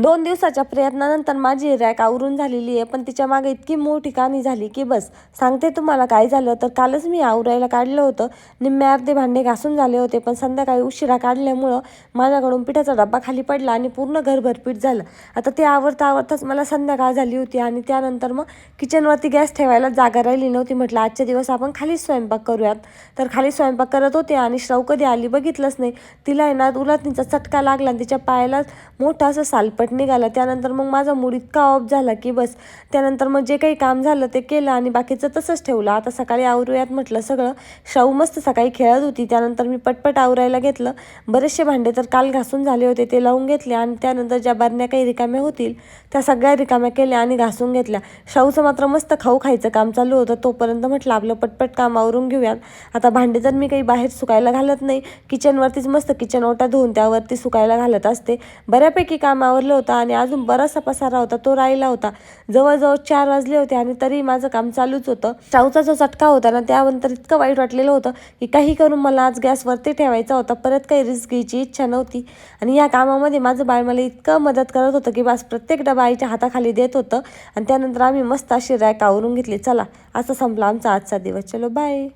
दोन दिवसाच्या प्रयत्नानंतर माझी रॅक आवरून झालेली आहे पण तिच्यामागे इतकी मोठी कहाणी झाली की बस. सांगते तुम्हाला काय झालं तर कालच मी आवरायला काढलं होतं. निम्मे अर्धे भांडे घासून झाले होते पण संध्याकाळी उशिरा काढल्यामुळं माझ्याकडून पिठाचा डब्बा खाली पडला आणि पूर्ण घरभर पीठ झालं. आता ते आवरता आवरताच मला संध्याकाळ झाली होती आणि त्यानंतर मग किचनवरती गॅस ठेवायला जागा राहिली नव्हती. म्हटलं आजच्या दिवस आपण खाली स्वयंपाक करूयात. तर खाली स्वयंपाक करत होते आणि श्राव कधी आली बघितलंच नाही. तिला आहे ना उलटणीचा चटका लागला आणि तिच्या पायाला मोठा असं सालपट निघाला. त्यानंतर मग माझा मूड इतका ऑफ झाला की बस. त्यानंतर मग जे काही काम झालं ते केलं आणि बाकीचं तसंच ठेवलं. आता सकाळी आवरूयात म्हटलं सगळं. शाहू मस्त सकाळी खेळत होती. त्यानंतर मी पटपट आवरायला घेतलं. बरेचसे भांडे तर काल घासून झाले होते ते लावून घेतले आणि त्यानंतर ज्या बारण्या काही रिकाम्या होतील त्या सगळ्या रिकाम्या केल्या आणि घासून घेतल्या. शाहूचं मात्र मस्त खाऊ खायचं काम चालू होतं. तोपर्यंत म्हटलं आपलं पटपट काम आवरून घेऊयात. आता भांडे तर मी काही बाहेर सुकायला घालत नाही. किचनवरतीच मस्त किचन ओटा धुवून त्यावरती सुकायला घालत असते. बऱ्यापैकी काम आवरलं होता आणि अजून बराचसा पसारा होता तो राहिला होता. जवळजवळ चार वाजले होते आणि तरी माझं काम चालूच होतं. चाऊचा जो चटका होता ना त्यानंतर इतकं वाईट वाटलेलं होतं की काही करून मला आज गॅसवरती ठेवायचा होता. परत काही रिस्क घ्यायची इच्छा नव्हती. आणि या कामामध्ये माझं बाळ मला इतकं मदत करत होतं की बस प्रत्येक डबा आईच्या हाताखाली देत होतं. आणि त्यानंतर आम्ही मस्त अशी रॅक आवरून घेतली. चला असं संपला आमचा आजचा दिवस. चलो बाय